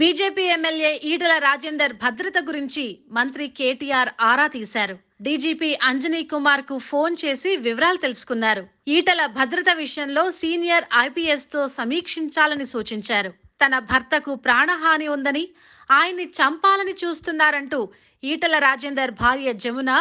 BJP MLA Etela Rajender భద్రత గురించి మంత్రి కేటీఆర్ ఆరా తీశారు. డీజీపీ అంజనీ కుమార్కు ఫోన్ చేసి వివరాలు తెలుసుకున్నారు. ఈటల భద్రత విషయంలో సీనియర్ ఐపీఎస్తో సమీక్షించాలని సూచించారు. తన భర్తకు ప్రాణహాని ఉందని ఆయన్ని చంపాలని చూస్తున్నారంటూ ఈటల రాజేందర్ భార్య జమున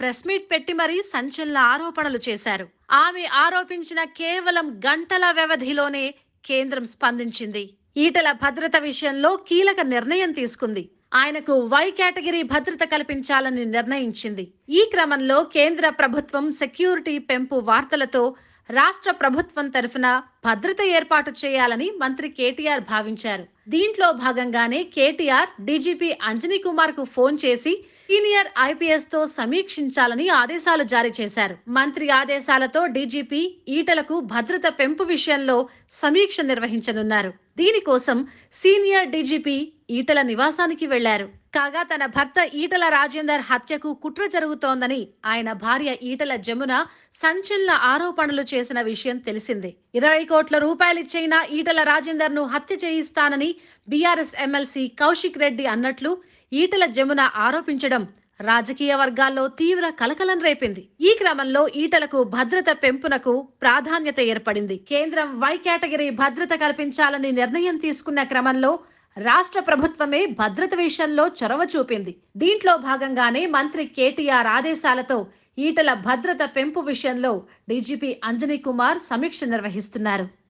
ప్రెస్ మీట్ పెట్టి మరీ సంచలన ఆరోపణలు చేశారు. ఆమె ఆరోపించిన కేవలం గంటల వ్యవధిలోనే కేంద్రం స్పందించింది. ఈటల భద్రత విషయంలో కీలక నిర్ణయం తీసుకుంది. ఆయనకు వై కేటగిరీ భద్రత కల్పించాలని నిర్ణయించింది. ఈ క్రమంలో కేంద్ర ప్రభుత్వం సెక్యూరిటీ పెంపు వార్తలతో రాష్ట్ర ప్రభుత్వం తరఫున భద్రత ఏర్పాటు చేయాలని మంత్రి కేటీఆర్ భావించారు. దీంట్లో భాగంగానే కేటీఆర్ డీజీపీ అంజనీ కుమార్కు ఫోన్ చేసి సీనియర్ ఐపీఎస్తో సమీక్షించాలని ఆదేశాలు జారీ చేశారు. మంత్రి ఆదేశాలతో డీజీపీ ఈటలకు భద్రత పెంపు విషయంలో సమీక్ష నిర్వహించనున్నారు. దీనికోసం సీనియర్ డీజీపీ ఈటల నివాసానికి వెళ్ళారు. కాగా తన భర్త ఈటల రాజేందర్ హత్యకు కుట్ర జరుగుతోందని ఆయన భార్య ఈటల జమున సంచలన ఆరోపణలు చేసిన విషయం తెలిసిందే. ఇరవై కోట్ల రూపాయలిచ్చైనా ఈటల రాజేందర్ను హత్య చేయిస్తానని బీఆర్ఎస్ ఎమ్మెల్సీ కౌశిక్ రెడ్డి అన్నట్లు ఈటల జమున ఆరోపించడం రాజకీయ వర్గాల్లో తీవ్ర కలకలం రేపింది. ఈ క్రమంలో ఈటలకు భద్రత పెంపునకు ప్రాధాన్యత ఏర్పడింది. కేంద్రం వై కేటగిరీ భద్రత కల్పించాలని నిర్ణయం తీసుకున్న క్రమంలో రాష్ట్ర ప్రభుత్వమే భద్రత విషయంలో చొరవ చూపింది. దీంట్లో భాగంగానే మంత్రి కేటీఆర్ ఆదేశాలతో ఈటల భద్రత పెంపు విషయంలో డీజీపీ అంజనీ కుమార్ సమీక్ష నిర్వహిస్తున్నారు.